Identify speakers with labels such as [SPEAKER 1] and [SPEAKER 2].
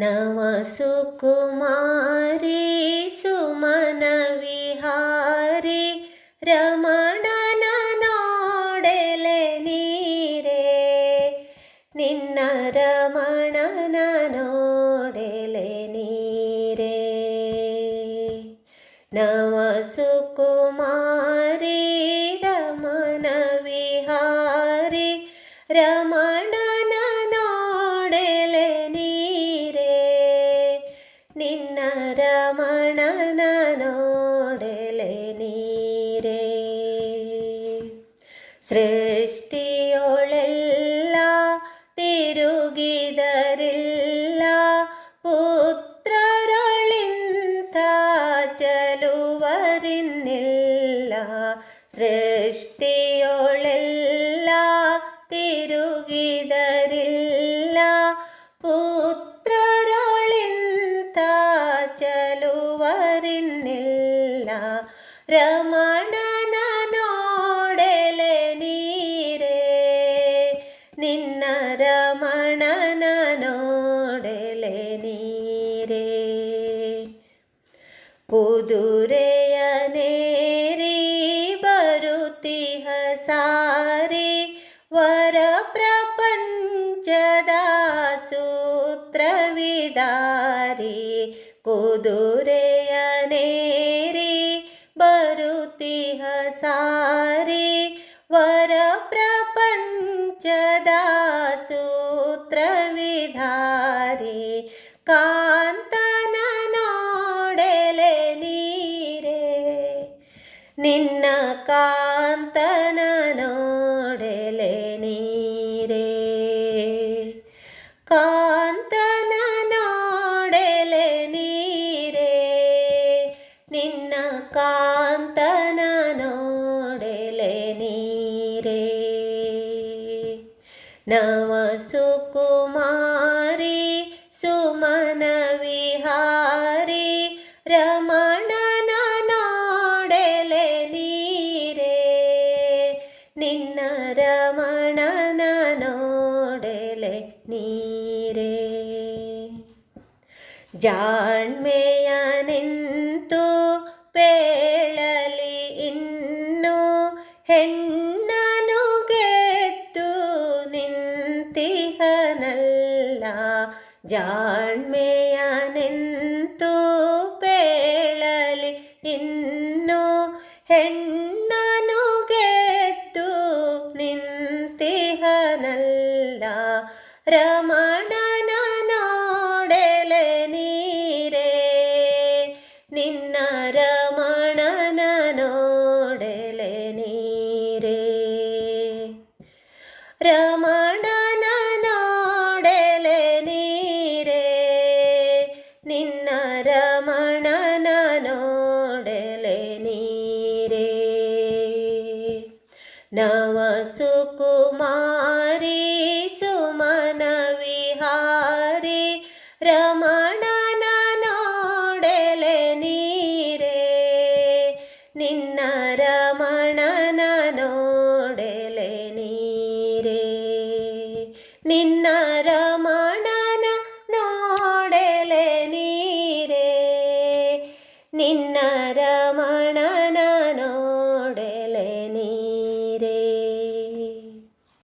[SPEAKER 1] नवसुकुमारे सुमनविहारे रमणन नोडेले नीरे निन्न रमणन नोडेले नीरे नवसुकुमारे സൃഷ്ടിയോളെല്ല തിരുകിതരില്ല പുത്രരൊളിന്ത ചലുവരിന്നില്ല സൃഷ്ടിയോളെല്ല തിരുകിതരില്ല പുത്രരൊളിന്ത ചലുവരിന്നില്ല രമണനോടലെ ನೀರೇ ಕುದುರೆಯ ನೇರಿ ಬರುತ್ತಿಹ ಸಾರಿ ವರ ಪ್ರಪಂಚದ ಸೂತ್ರವಿದಾರಿ ಕುದುರೆಯ ನೇರಿ ಬರುತ್ತಿಹ ಸಾರಿ ವರ ಪ್ರಪಂಚದ ಸೂತ್ರವಿಧಾರಿ ಕಾಂತನ ನೋಡೆಲೆ ನೀರೇ ನಿನ್ನ ಕಾಂತನ ನೋಡೆಲೆ ನೀರೇ ಕಾಂತನ ನೋಡೆಲೆ ನೀರೇ ನಿನ್ನ ಕಾಂತನ ನೋಡೆಲೆ ನೀರೇ ನವಸುಕುಮಾರಿ ನೋಡೆಲೆ ನೀರೇ. ಜಾಣ್ಮೆಯ ನಿಂತು ಪೇಳಲಿ ಇನ್ನು ಹೆಣ್ಣನು ಗೆದ್ದು ನಿಂತಿಹನಲ್ಲ. ಜಾಣ್ಮೆಯ ನಿಂತು ಪೇಳಲಿ ಇನ್ನು ಹೆಣ್ಣನು ನಿಂತಿಹನಲ್ಲ ರಮಣನ ನೋಡೆಲೆ ನೀರೇ ನಿನ್ನ ರಮಣನ ನೋಡೆಲೆ ನೀರೇ ರಮಣನ ನೋಡೆಲೆ ನೀರೇ ನಿನ್ನ ರಮಣನ ನೋಡೆಲೆ ನೀರೇ ನವಸುಕುಮಾರಿ നിന്ന രമണന നോടലേ നിന്ന രമ